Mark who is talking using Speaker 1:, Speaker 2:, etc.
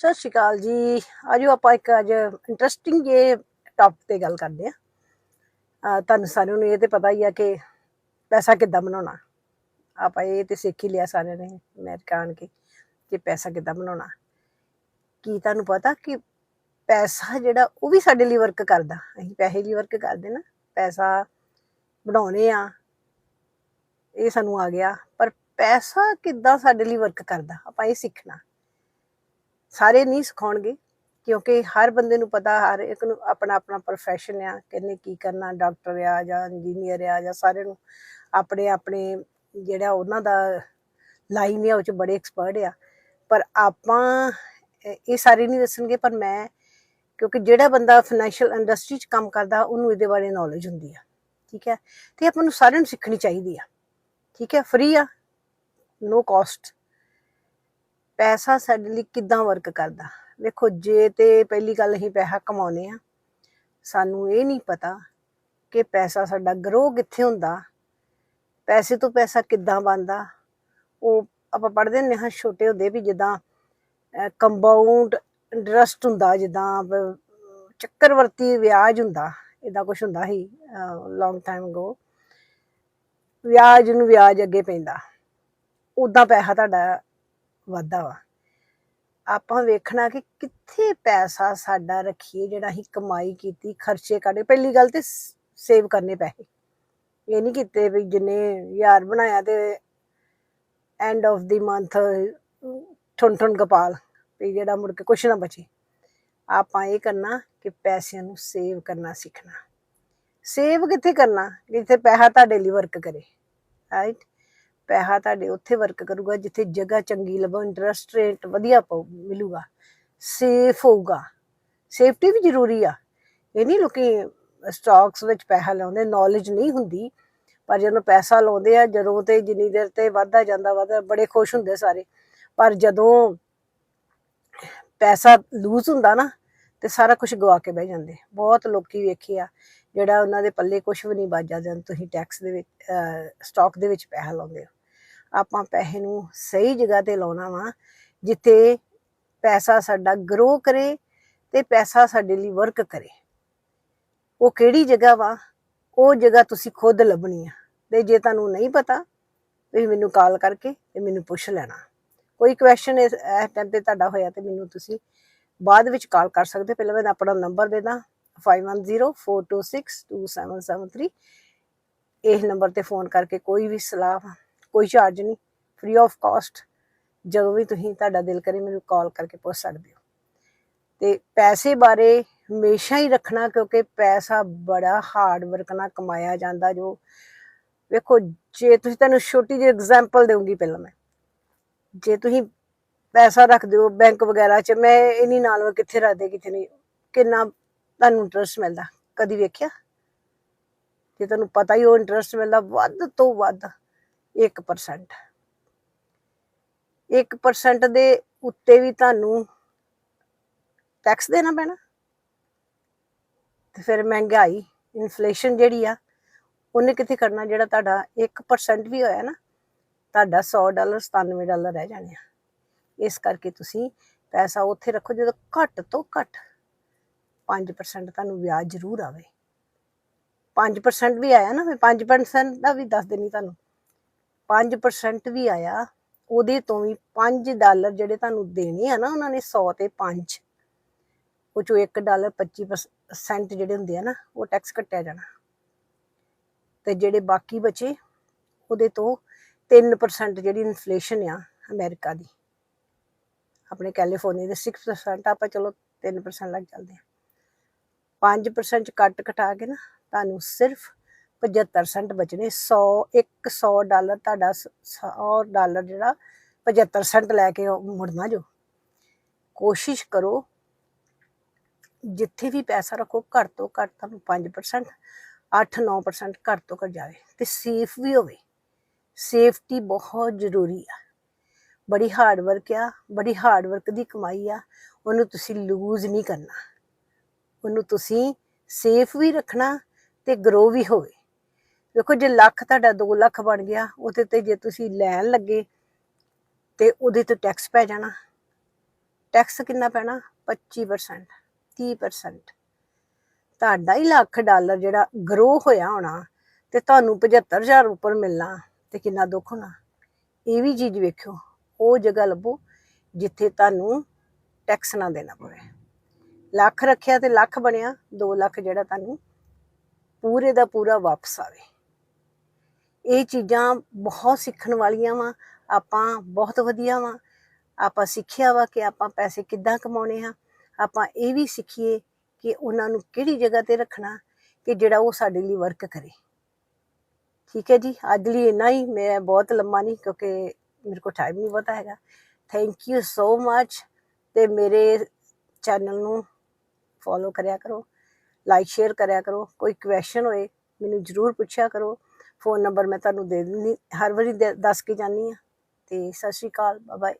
Speaker 1: ਸਤਿ ਸ਼੍ਰੀ ਅਕਾਲ ਜੀ। ਆਜੋ ਆਪਾਂ ਇੱਕ ਅੱਜ ਇੰਟਰਸਟਿੰਗ ਜੇ ਟੌਪਿਕ ਤੇ ਗੱਲ ਕਰਦੇ ਆ ਤੁਹਾਨੂੰ ਸਾਰਿਆਂ ਨੂੰ ਇਹ ਤੇ ਪਤਾ ਹੀ ਆ ਕਿ ਪੈਸਾ ਕਿੱਦਾਂ ਬਣਾਉਣਾ। ਆਪਾਂ ਇਹ ਤੇ ਸਿੱਖ ਹੀ ਲਿਆ ਸਾਰਿਆਂ ਨੇ ਮੈਂ ਆਣ ਕੇ ਕਿ ਪੈਸਾ ਕਿੱਦਾਂ ਬਣਾਉਣਾ। ਕੀ ਤੁਹਾਨੂੰ ਪਤਾ ਕਿ ਪੈਸਾ ਜਿਹੜਾ ਉਹ ਵੀ ਸਾਡੇ ਲਈ ਵਰਕ ਕਰਦਾ। ਅਸੀਂ ਪੈਸੇ ਲਈ ਵਰਕ ਕਰਦੇ ਨਾ, ਪੈਸਾ ਬਣਾਉਨੇ ਆ, ਇਹ ਸਾਨੂੰ ਆ ਗਿਆ। ਪਰ ਪੈਸਾ ਕਿੱਦਾਂ ਸਾਡੇ ਲਈ ਵਰਕ ਕਰਦਾ, ਆਪਾਂ ਇਹ ਸਿੱਖਣਾ। ਸਾਰੇ ਨਹੀਂ ਸਿਖਾਉਣਗੇ, ਕਿਉਂਕਿ ਹਰ ਬੰਦੇ ਨੂੰ ਪਤਾ, ਹਰ ਇੱਕ ਨੂੰ ਆਪਣਾ ਆਪਣਾ profession ਆ ਕਿੰਨੇ ਕੀ ਕਰਨਾ ਡਾਕਟਰ ਆ ਜਾਂ ਇੰਜੀਨੀਅਰ ਆ ਜਾਂ ਸਾਰੇ ਨੂੰ ਆਪਣੇ ਆਪਣੇ ਜਿਹੜਾ ਉਹਨਾਂ ਦਾ ਲਾਈਨ ਆ, ਉਹ ਚ ਬੜੇ ਐਕਸਪਰਟ ਆ। ਪਰ ਆਪਾਂ ਇਹ ਇਹ ਸਾਰੇ ਨਹੀਂ ਦੱਸਣਗੇ, ਪਰ ਮੈਂ, ਕਿਉਂਕਿ ਜਿਹੜਾ ਬੰਦਾ ਫਾਈਨੈਂਸ਼ੀਅਲ ਇੰਡਸਟਰੀ 'ਚ ਕੰਮ ਕਰਦਾ, ਉਹਨੂੰ ਇਹਦੇ ਬਾਰੇ ਨੌਲੇਜ ਹੁੰਦੀ ਆ, ਠੀਕ ਹੈ ਤੇ ਆਪਾਂ ਨੂੰ ਸਾਰਿਆਂ ਨੂੰ ਸਿੱਖਣੀ ਚਾਹੀਦੀ ਆ, ਠੀਕ ਹੈ ਫ੍ਰੀ ਆ ਨੋ ਕਾਸਟ ਪੈਸਾ ਸਾਡੇ ਲਈ ਕਿੱਦਾਂ ਵਰਕ ਕਰਦਾ? ਵੇਖੋ, ਜੇ ਤੇ ਪਹਿਲੀ ਗੱਲ ਅਸੀਂ ਪੈਸਾ ਕਮਾਉਨੇ ਆ ਸਾਨੂੰ ਇਹ ਨਹੀਂ ਪਤਾ ਕਿ ਪੈਸਾ ਸਾਡਾ ਗਰੋ ਕਿੱਥੇ ਹੁੰਦਾ, ਪੈਸੇ ਤੋਂ ਪੈਸਾ ਕਿੱਦਾਂ ਬਣਦਾ। ਉਹ ਆਪਾਂ ਪੜ੍ਹਦੇ ਹੁੰਦੇ ਹਾਂ ਛੋਟੇ ਹੁੰਦੇ ਵੀ ਜਿੱਦਾਂ ਕੰਪਾਊਂਡ ਇੰਟਰਸਟ ਹੁੰਦਾ, ਜਿੱਦਾਂ ਚੱਕਰਵਰਤੀ ਵਿਆਜ ਹੁੰਦਾ ਇਦਾਂ ਕੁਝ ਹੁੰਦਾ ਸੀ ਲੌਂਗ ਟਾਈਮ ਅਗੋ ਵਿਆਜ ਨੂੰ ਵਿਆਜ ਅੱਗੇ ਪੈਂਦਾ। ਉਦਾਂ ਪੈਸਾ ਤੁਹਾਡਾ ਵਾਧਾ ਵਾ। ਆਪਾਂ ਵੇਖਣਾ ਕਿ ਕਿੱਥੇ ਪੈਸਾ ਸਾਡਾ ਰੱਖੀਏ, ਜਿਹੜਾ ਅਸੀਂ ਕਮਾਈ ਕੀਤੀ, ਖਰਚੇ ਕੱਢੇ। ਪਹਿਲੀ ਗੱਲ ਤੇ ਸੇਵ ਕਰਨੇ ਪੈਸੇ। ਇਹ ਨਹੀਂ ਕੀਤੇ ਵੀ ਜਿੰਨੇ ਯਾਰ ਬਣਾਇਆ ਤੇ ਐਂਡ ਆਫ ਦੀ ਮੰਥ ਠੁਣ ਠੁਣ ਕਪਾਲ, ਵੀ ਜਿਹੜਾ ਮੁੜ ਕੇ ਕੁਛ ਨਾ ਬਚੇ। ਆਪਾਂ ਇਹ ਕਰਨਾ ਕਿ ਪੈਸਿਆਂ ਨੂੰ ਸੇਵ ਕਰਨਾ ਸਿੱਖਣਾ। ਸੇਵ ਕਿੱਥੇ ਕਰਨਾ? ਜਿੱਥੇ ਪੈਸਾ ਤੁਹਾਡੇ ਲਈ ਵਰਕ ਕਰੇ। ਰਾਈਟ ਪੈਸਾ ਤੁਹਾਡੇ ਉੱਥੇ ਵਰਕ ਕਰੂਗਾ, ਜਿੱਥੇ ਜਗ੍ਹਾ ਚੰਗੀ ਲੱਭੋ ਇੰਟਰਸਟ ਰੇਟ ਵਧੀਆ ਪਊ, ਮਿਲੂਗਾ ਸੇਫ ਹੋਊਗਾ। ਸੇਫਟੀ ਵੀ ਜ਼ਰੂਰੀ ਆ। ਇਹ ਨਹੀਂ ਲੋਕੀ ਸਟਾਕਸ ਵਿੱਚ ਪੈਸਾ ਲਾਉਂਦੇ ਨੌਲੇਜ ਨਹੀਂ ਹੁੰਦੀ, ਪਰ ਜਦੋਂ ਪੈਸਾ ਲਾਉਂਦੇ ਆ, ਜਦੋਂ ਤੇ ਜਿੰਨੀ ਦੇਰ ਤੇ ਵੱਧਦਾ ਜਾਂਦਾ, ਵੱਧਦਾ, ਬੜੇ ਖੁਸ਼ ਹੁੰਦੇ ਸਾਰੇ। ਪਰ ਜਦੋਂ ਪੈਸਾ ਲੂਜ਼ ਹੁੰਦਾ ਨਾ, ਤੇ ਸਾਰਾ ਕੁਝ ਗਵਾ ਕੇ ਬਹਿ ਜਾਂਦੇ। ਬਹੁਤ ਲੋਕੀ ਵੇਖੇ ਆ, ਜਿਹੜਾ ਉਹਨਾਂ ਦੇ ਪੱਲੇ ਕੁਝ ਵੀ ਨਹੀਂ ਬਾਜਾ ਜਦੋਂ ਤੁਸੀਂ ਟੈਕਸ ਦੇ ਵਿੱਚ ਸਟਾਕ ਦੇ ਵਿੱਚ ਪੈਸਾ ਲਾਉਂਦੇ ਹੋ। ਆਪਾਂ ਪੈਸੇ ਨੂੰ ਸਹੀ ਜਗ੍ਹਾ ਤੇ ਲਾਉਣਾ ਵਾ, ਜਿੱਥੇ ਪੈਸਾ ਸਾਡਾ ਗਰੋ ਕਰੇ ਤੇ ਪੈਸਾ ਸਾਡੇ ਲਈ ਵਰਕ ਕਰੇ। ਉਹ ਕਿਹੜੀ ਜਗ੍ਹਾ ਵਾ? ਉਹ ਜਗ੍ਹਾ ਤੁਸੀਂ ਖੁਦ ਲੱਭਣੀ ਆ। ਤੇ ਜੇ ਤੁਹਾਨੂੰ ਨਹੀਂ ਪਤਾ, ਤੁਸੀਂ ਮੈਨੂੰ ਕਾਲ ਕਰਕੇ ਤੇ ਮੈਨੂੰ ਪੁੱਛ ਲੈਣਾ। ਕੋਈ ਕੁਐਸਚਨ ਇਸ ਟਾਈਮ ਤੇ ਤੁਹਾਡਾ ਹੋਇਆ ਤੇ ਮੈਨੂੰ ਤੁਸੀਂ ਬਾਅਦ ਵਿੱਚ ਕਾਲ ਕਰ ਸਕਦੇ ਹੋ। ਪਹਿਲਾਂ ਮੈਂ ਆਪਣਾ ਨੰਬਰ ਦੇ ਦਾਂ 5104262773 ਇਹ ਨੰਬਰ ਤੇ ਫੋਨ ਕਰਕੇ ਕੋਈ ਵੀ ਸਲਾਹ ਕੋਈ ਚਾਰਜ ਨਹੀਂ ਫ੍ਰੀ ਆਫ ਕਾਸਟ ਜਦੋਂ ਵੀ ਤੁਸੀਂ ਤੁਹਾਡਾ ਦਿਲ ਕਰੇ ਮੈਨੂੰ ਕਾਲ ਕਰਕੇ ਪੁੱਛ ਸਕਦੇ ਹੋ। ਤੇ ਪੈਸੇ ਬਾਰੇ ਹਮੇਸ਼ਾ ਹੀ ਰੱਖਣਾ, ਕਿਉਂਕਿ ਪੈਸਾ ਬੜਾ ਹਾਰਡ ਵਰਕ ਨਾਲ ਕਮਾਇਆ ਜਾਂਦਾ ਜੋ, ਵੇਖੋ, ਜੇ ਤੁਸੀਂ ਤੁਹਾਨੂੰ ਛੋਟੀ ਜਿਹੀ ਐਗਜ਼ਾਮਪਲ ਦੇਵਾਂਗੀ ਪਹਿਲਾਂ ਮੈਂ। ਜੇ ਤੁਸੀਂ ਪੈਸਾ ਰੱਖਦੇ ਹੋ ਬੈਂਕ ਵਗੈਰਾ 'ਚ, ਮੈਂ ਇਹ ਨਹੀਂ ਨਾਲ ਕਿੱਥੇ ਰੱਖਦੇ, ਕਿੱਥੇ ਨਹੀਂ, ਕਿੰਨਾ ਤੁਹਾਨੂੰ ਇੰਟਰਸਟ ਮਿਲਦਾ? ਕਦੀ ਵੇਖਿਆ? ਜੇ ਤੁਹਾਨੂੰ ਪਤਾ ਹੀ ਉਹ ਇੰਟਰਸਟ ਮਿਲਦਾ, ਵੱਧ ਤੋਂ ਵੱਧ। 1% 1% ਦੇ ਉੱਤੇ ਵੀ ਤੁਹਾਨੂੰ ਟੈਕਸ ਦੇਣਾ ਪੈਣਾ। ਤੇ ਫਿਰ ਮਹਿੰਗਾਈ ਇਨਫਲੇਸ਼ਨ ਜਿਹੜੀ ਆ, ਉਹਨੇ ਕਿੱਥੇ ਕਰਨਾ? ਜਿਹੜਾ ਤੁਹਾਡਾ 1% ਵੀ ਹੋਇਆ ਨਾ, ਤੁਹਾਡਾ 100 ਡਾਲਰ 97 ਡਾਲਰ ਰਹਿ ਜਾਣੇ ਆ। ਇਸ ਕਰਕੇ ਤੁਸੀਂ ਪੈਸਾ ਉੱਥੇ ਰੱਖੋ, ਜਦੋਂ ਘੱਟ ਤੋਂ ਘੱਟ 5% ਤੁਹਾਨੂੰ ਵਿਆਜ ਜ਼ਰੂਰ ਆਵੇ। 5% ਵੀ ਆਇਆ ਨਾ ਮੈਂ 5% ਦਾ ਵੀ ਦੱਸ ਦੇਣੀ ਤੁਹਾਨੂੰ। 5% ਵੀ ਆਇਆ, ਉਹਦੇ ਤੋਂ ਵੀ 5 ਡਾਲਰ ਜਿਹੜੇ ਤੁਹਾਨੂੰ ਦੇਣੇ ਆ ਨਾ, ਉਹਨਾਂ ਨੇ 100 ਤੇ 5 ਉਹ ਚੋਂ 1 ਡਾਲਰ 25% ਜਿਹੜੇ ਹੁੰਦੇ ਆ ਨਾ, ਉਹ ਟੈਕਸ ਕੱਟਿਆ ਜਾਣਾ। ਤੇ ਜਿਹੜੇ ਬਾਕੀ ਬਚੇ, ਉਹਦੇ ਤੋਂ 3% ਜਿਹੜੀ ਇਨਫਲੇਸ਼ਨ ਆ ਅਮਰੀਕਾ ਦੀ। ਆਪਣੇ ਕੈਲੀਫੋਰਨੀਆ ਦੇ 6% ਆਪਾਂ ਚਲੋ 3% ਲੱਗ ਜਾਂਦੇ ਆ। 5% ਕੱਟ ਕਟਾ ਕੇ ਨਾ, ਤੁਹਾਨੂੰ ਸਿਰਫ 75% ਬਚਣੇ 100 100 ਡਾਲਰ ਤੁਹਾਡਾ 100 ਡਾਲਰ ਜਿਹੜਾ 75% ਲੈ ਕੇ ਮੁੜਨਾ ਜੋ। ਕੋਸ਼ਿਸ਼ ਕਰੋ, ਜਿੱਥੇ ਵੀ ਪੈਸਾ ਰੱਖੋ, ਘੱਟ ਤੋਂ ਘੱਟ ਤੁਹਾਨੂੰ 5% 8-9% ਘੱਟ ਤੋਂ ਘੱਟ ਜਾਵੇ। ਤੇ ਸੇਫ ਵੀ ਹੋਵੇ। ਸੇਫਟੀ ਬਹੁਤ ਜ਼ਰੂਰੀ ਆ। ਬੜੀ ਹਾਰਡ ਵਰਕ ਆ, ਬੜੀ ਹਾਰਡ ਵਰਕ ਦੀ ਕਮਾਈ ਆ, ਉਹਨੂੰ ਤੁਸੀਂ ਲੂਜ਼ ਨਹੀਂ ਕਰਨਾ। ਉਹਨੂੰ ਤੁਸੀਂ ਸੇਫ ਵੀ ਰੱਖਣਾ ਤੇ ਗਰੋ ਵੀ ਹੋਵੇ। ਵੇਖੋ ਜੇ ਲੱਖ ਤੁਹਾਡਾ 2 ਲੱਖ ਬਣ ਗਿਆ, ਉਹਦੇ ਤੇ ਜੇ ਤੁਸੀਂ ਲੈਣ ਲੱਗੇ, ਤੇ ਉਹਦੇ ਤੇ ਟੈਕਸ ਪੈ ਜਾਣਾ। ਟੈਕਸ ਕਿੰਨਾ ਪੈਣਾ? 25% 30% ਤੁਹਾਡਾ ਹੀ ਲੱਖ ਡਾਲਰ ਜਿਹੜਾ ਗਰੋ ਹੋਇਆ ਹੋਣਾ, ਤੇ ਤੁਹਾਨੂੰ 75000 ਉੱਪਰ ਮਿਲਣਾ, ਤੇ ਕਿੰਨਾ ਦੁੱਖ ਹੋਣਾ। ਇਹ ਵੀ ਚੀਜ਼ ਵੇਖਿਓ, ਉਹ ਜਗ੍ਹਾ ਲੱਭੋ, ਜਿੱਥੇ ਤੁਹਾਨੂੰ ਟੈਕਸ ਨਾ ਦੇਣਾ ਪਵੇ। ਲੱਖ ਰੱਖਿਆ ਤੇ ਲੱਖ ਬਣਿਆ 2 ਲੱਖ ਜਿਹੜਾ ਤੁਹਾਨੂੰ ਪੂਰੇ ਦਾ ਪੂਰਾ ਵਾਪਸ ਆਵੇ। ਇਹ ਚੀਜ਼ਾਂ ਬਹੁਤ ਸਿੱਖਣ ਵਾਲੀਆਂ ਵਾ, ਆਪਾਂ ਬਹੁਤ ਵਧੀਆ ਵਾ। ਆਪਾਂ ਸਿੱਖਿਆ ਵਾ ਕਿ ਆਪਾਂ ਪੈਸੇ ਕਿੱਦਾਂ ਕਮਾਉਣੇ ਆ। ਆਪਾਂ ਇਹ ਵੀ ਸਿੱਖੀਏ ਕਿ ਉਹਨਾਂ ਨੂੰ ਕਿਹੜੀ ਜਗ੍ਹਾ ਤੇ ਰੱਖਣਾ ਕਿ ਜਿਹੜਾ ਉਹ ਸਾਡੇ ਲਈ ਵਰਕ ਕਰੇ। ਠੀਕ ਹੈ ਜੀ, ਅੱਜ ਲਈ ਇੰਨਾ ਹੀ। ਮੈਂ ਬਹੁਤ ਲੰਮਾ ਨਹੀਂ ਕਿਉਂਕਿ ਮੇਰੇ ਕੋਲ ਟਾਈਮ ਨਹੀਂ ਬਹੁਤਾ ਹੈਗਾ। ਥੈਂਕ ਯੂ ਸੋ ਮੱਚ ਤੇ ਮੇਰੇ ਚੈਨਲ ਨੂੰ ਫੋਲੋ ਕਰਿਆ ਕਰੋ ਲਾਈਕ ਸ਼ੇਅਰ ਕਰਿਆ ਕਰੋ। ਕੋਈ ਕੁਐਸਚਨ ਹੋਏ, ਮੈਨੂੰ ਜਰੂਰ ਪੁੱਛਿਆ ਕਰੋ। ਫੋਨ ਨੰਬਰ ਮੈਂ ਤੁਹਾਨੂੰ ਦੇ ਦਿੰਦੀ, ਹਰ ਵਾਰੀ ਦੇ- ਦੱਸ ਕੇ ਜਾਂਦੀ ਆ ਤੇ ਸਤਿ ਸ਼੍ਰੀ ਅਕਾਲ ਬਾਏ ਬਾਏ